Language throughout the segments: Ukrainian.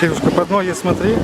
Кирюшка, под ноги смотри.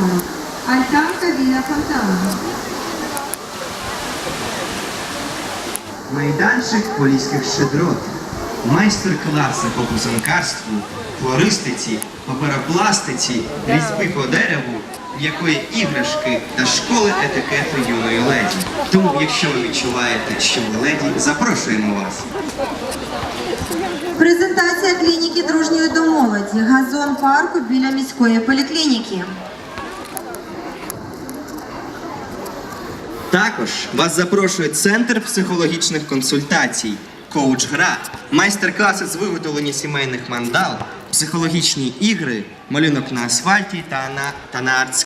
Ярмарок. Альтанка біля фонтану. Майданчик поліських щедрот, майстер-класи по писанкарству, флористиці, паперопластиці, різьби по дереву, якої іграшки та школи етикету юної леді. Тому, якщо ви відчуваєте, що ви леді, запрошуємо вас. Презентація клініки дружньої до молоді. Газон парку біля міської поліклініки. Також вас запрошує Центр психологічних консультацій, коуч-гра, майстер-класи з виготовлення сімейних мандал, психологічні ігри, малюнок на асфальті та на, та на арт